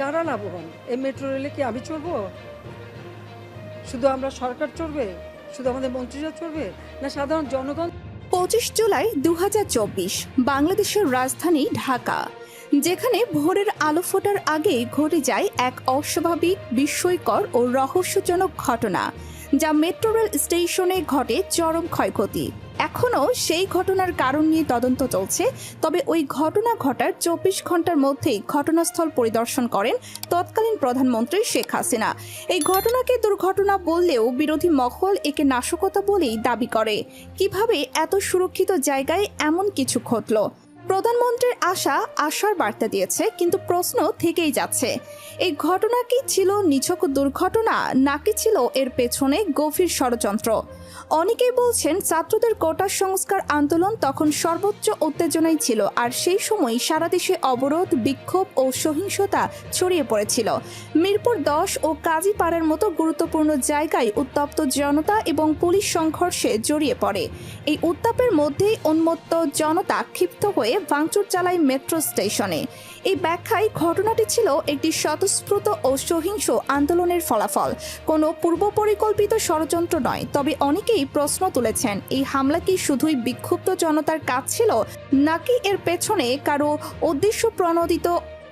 কারা লাভবান? এই মেট্রো রেলে কি আমি চলবো শুধু আমরা সরকার চড়বে? শুধু আমাদের মন্ত্রীরা চড়বে? না সাধারণ জনগণ পঁচিশ জুলাই দু হাজার চব্বিশ, বাংলাদেশের রাজধানী ঢাকা, যেখানে ভোরের আলো ফোটার আগে ঘটে যায় এক অস্বাভাবিক, বিস্ময়কর ও রহস্যজনক ঘটনা, যা মেট্রো রেল স্টেশনে ঘটে চরম ক্ষয়ক্ষতি। এখনও সেই ঘটনার কারণ নিয়ে তদন্ত চলছে। তবে ওই ঘটনা ঘটার চব্বিশ ঘণ্টার মধ্যেই ঘটনাস্থল পরিদর্শন করেন তৎকালীন প্রধানমন্ত্রী শেখ হাসিনা। এই ঘটনাকে দুর্ঘটনা বললেও বিরোধী মহল একে নাশকতা বলেই দাবি করে। কীভাবে এত সুরক্ষিত জায়গায় এমন কিছু ঘটল? প্রধানমন্ত্রীর আশা আশার বার্তা দিয়েছে, কিন্তু প্রশ্ন থেকেই যাচ্ছে। এই ঘটনা কি ছিল নিছক দুর্ঘটনা, নাকি ছিল এর পেছনে গভীর ষড়যন্ত্র? অনেকেই বলছেন ছাত্রদের কোটা সংস্কার আন্দোলন তখন সর্বোচ্চ উত্তেজনায় ছিল, আর সেই সময় সারা দেশে অবরোধ, বিক্ষোভ ও সহিংসতা ছড়িয়ে পড়েছিল। মিরপুর দশ ও কাজীপাড়ার মতো গুরুত্বপূর্ণ জায়গায় উত্তপ্ত জনতা এবং পুলিশ সংঘর্ষে জড়িয়ে পড়ে। এই উত্তাপের মধ্যেই উন্মত্ত জনতা ক্ষিপ্ত হয়ে ভাঙচুর চালায় মেট্রো স্টেশনে। এই ব্যাখ্যায় ঘটনাটি ছিল একটি স্বতঃস্ফূর্ত ও সহিংস আন্দোলনের ফলাফল। কোনো পূর্ব পরিকল্পিত ষড়যন্ত্র নয়, তবে অনেকেই প্রশ্ন তুলেছেন, এই হামলা কি শুধুই বিক্ষুব্ধ জনতার কাজ ছিল, নাকি এর পেছনে কারও উদ্দেশ্য প্রণোদিত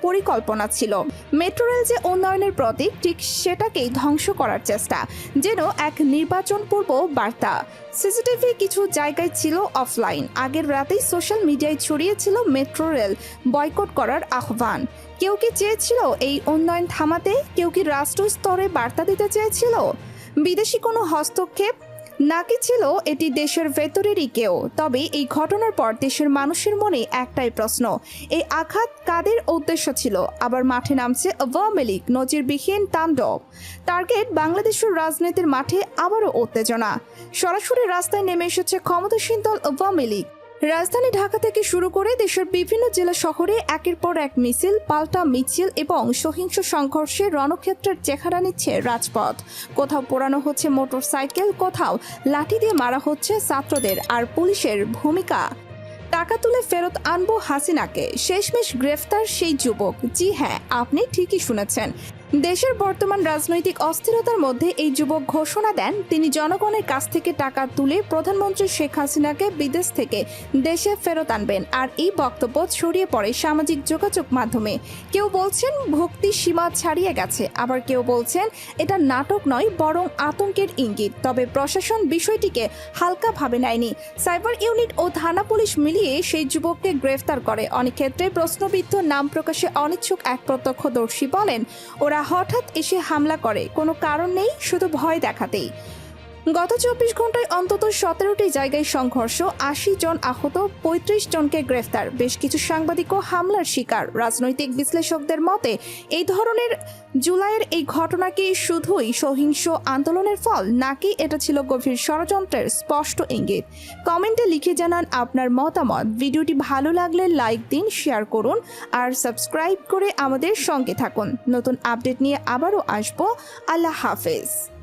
পরিকল্পনা ছিল। মেট্রো রেল যে উন্নয়নের প্রতীক, ঠিক সেটাকেই ধ্বংস করার চেষ্টা, যেন এক নির্বাচন পূর্ব বার্তা। সিসিটিভি কিছু জায়গায় ছিল অফলাইন, আগের রাতেই সোশ্যাল মিডিয়ায় ছড়িয়েছিল মেট্রো রেল, বয়কট করার আহ্বান। কেউ কি চেয়েছিল এই উন্নয়ন থামাতে? কেউ কি রাষ্ট্র স্তরে বার্তা দিতে চেয়েছিল? বিদেশি কোনো হস্তক্ষেপ? নাকি ছিল এটি দেশের ভেতরেরই কেউ? তবে এই ঘটনার পর দেশের মানুষের মনে একটাই প্রশ্ন, এই আঘাত কাদের উদ্দেশ্য ছিল? আবার মাঠে নামছে আওয়ামী লীগ, নজিরবিহীন তাণ্ডব। টার্গেট বাংলাদেশের রাজনীতির মাঠে আবারও উত্তেজনা। সরাসরি রাস্তায় নেমে এসেছে ক্ষমতাসীন দল আওয়ামী রাজধানী ঢাকা থেকে শুরু করে দেশের বিভিন্ন জেলা শহরে একের পর এক মিছিল, পাল্টা মিছিল এবং সহিংস সংঘর্ষে রণক্ষেত্রের চেহারা নিচ্ছে রাজপথ। কোথাও পোড়ানো হচ্ছে মোটরসাইকেল, কোথাও লাঠি দিয়ে মারা হচ্ছে ছাত্রদের আর পুলিশের ভূমিকা। টাকা তুলে ফেরত আনব হাসিনাকে। শেষমেশ গ্রেফতার সেই যুবক। জি হ্যাঁ আপনি ঠিকই শুনেছেন। দেশের বর্তমান রাজনৈতিক অস্থিরতার মধ্যে এই যুবক ঘোষণা দেন, তিনি জনগণের কাছ থেকে টাকা তুলে প্রধানমন্ত্রী শেখ হাসিনাকে বিদেশ থেকে দেশে ফেরত আনবেন। আর এই বক্তব্য ছড়িয়ে পড়ে সামাজিক যোগাযোগ মাধ্যমে। কেউ বলছেন, ভক্তি সীমা ছাড়িয়ে গেছে। আবার কেউ বলছেন, এটা নাটক নয়, বরং আতঙ্কের ইঙ্গিত। তবে প্রশাসন বিষয়টিকে হালকাভাবে নেয়নি। সাইবার ইউনিট ও থানা পুলিশ মিলিয়ে সেই যুবককে গ্রেফতার করে। অনেক ক্ষেত্রে প্রশ্নবিদ্ধ নাম প্রকাশে অনিচ্ছুক এক প্রত্যক্ষদর্শী বলেন ওরা হঠাৎ এসে হামলা করে। কোনো কারণ নেই শুধু ভয় দেখাতেই। গত চব্বিশ ঘন্টায় অন্তত সতেরোটি জায়গায় সংঘর্ষ, আশি জন আহত, পঁয়ত্রিশ জনকে গ্রেফতার। বেশ কিছু সাংবাদিকও হামলার শিকার। রাজনৈতিক বিশ্লেষকদের মতে, এই ধরনের জুলাইয়ের এই ঘটনা কি শুধুই সহিংস আন্দোলনের ফল, নাকি এটা ছিল গভীর ষড়যন্ত্রের স্পষ্ট ইঙ্গিত? কমেন্টে লিখে জানান আপনার মতামত। ভিডিওটি ভালো লাগলে লাইক দিন, শেয়ার করুন, আর সাবস্ক্রাইব করে আমাদের সঙ্গে থাকুন। নতুন আপডেট নিয়ে আবারও আসব। আল্লাহ হাফেজ।